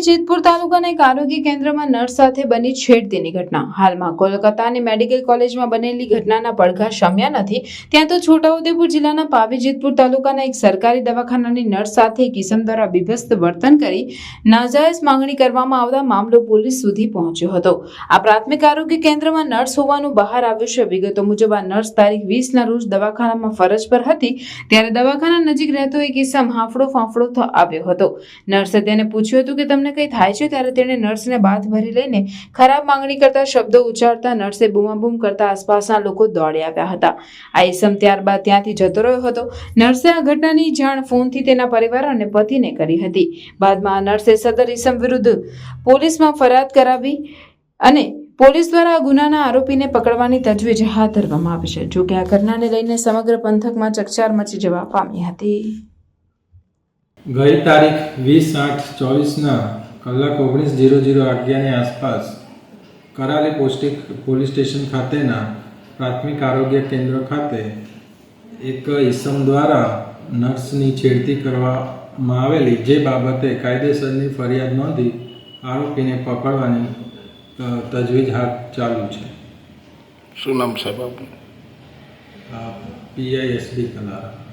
જેતપુર તાલુકાના એક છોટાઉદેપુર જિલ્લાના પાવી તાલુકાના એક સરકારી દવાખાનાની નર્સ સાથે કિસમ દ્વારા બીભસ્ત વર્તન કરી નાજાયઝ માંગણી કરવામાં આવતા મામલો પોલીસ સુધી પહોંચ્યો હતો. આ પ્રાથમિક આરોગ્ય કેન્દ્રમાં નર્સ હોવાનું બહાર આવ્યું છે. વિગતો મુજબ આ નર્સ તારીખ વીસના રોજ દવાખાનામાં ફરજ પર હતી. ત્યારે દવાખાના નજીક રહેતો એક ઇસમ હાંફળો ફાંફળો આવ્યો હતો. નર્સે તેને પૂછ્યું હતું કે તમને કંઈ થાય છે? ત્યારે તેણે નર્સને બાથ ભરી લઈને ખરાબ માંગણી કરતા શબ્દો ઉચ્ચારતા નર્સે બૂમાબૂમ કરતા આસપાસના લોકો દોડી આવ્યા હતા. આ ઇસમ ત્યારબાદ ત્યાંથી જતો રહ્યો હતો. નર્સે આ ઘટનાની જાણ ફોનથી તેના પરિવાર અને પતિને કરી હતી. બાદમાં નર્સે સદર ઇસમ વિરુદ્ધ પોલીસમાં ફરિયાદ કરાવી અને પોલીસ દ્વારા ગુનાના આરોપીને પકડવાની તજવીજ હાથ ધરવામાં આવી છે. જોકે આ ઘટનાને લઈને સમગ્ર પંથકમાં ચકચાર મચી જવા પામી હતી. ગઈ તારીખ વીસ આઠ ચોવીસના કલાક ઓગણીસ જીરો જીરો અગિયારની આસપાસ કરાલી પોસ્ટિક પોલીસ સ્ટેશન ખાતેના પ્રાથમિક આરોગ્ય કેન્દ્ર ખાતે એક ઈસમ દ્વારા નર્સની છેડતી કરવામાં આવેલી જે બાબતે કાયદેસરની ફરિયાદ નોંધી આરોપીને પકડવાની તજવીજ હાથ ચાલુ છે. શું નામ સાહેબ પીઆઈએસડી કલારા.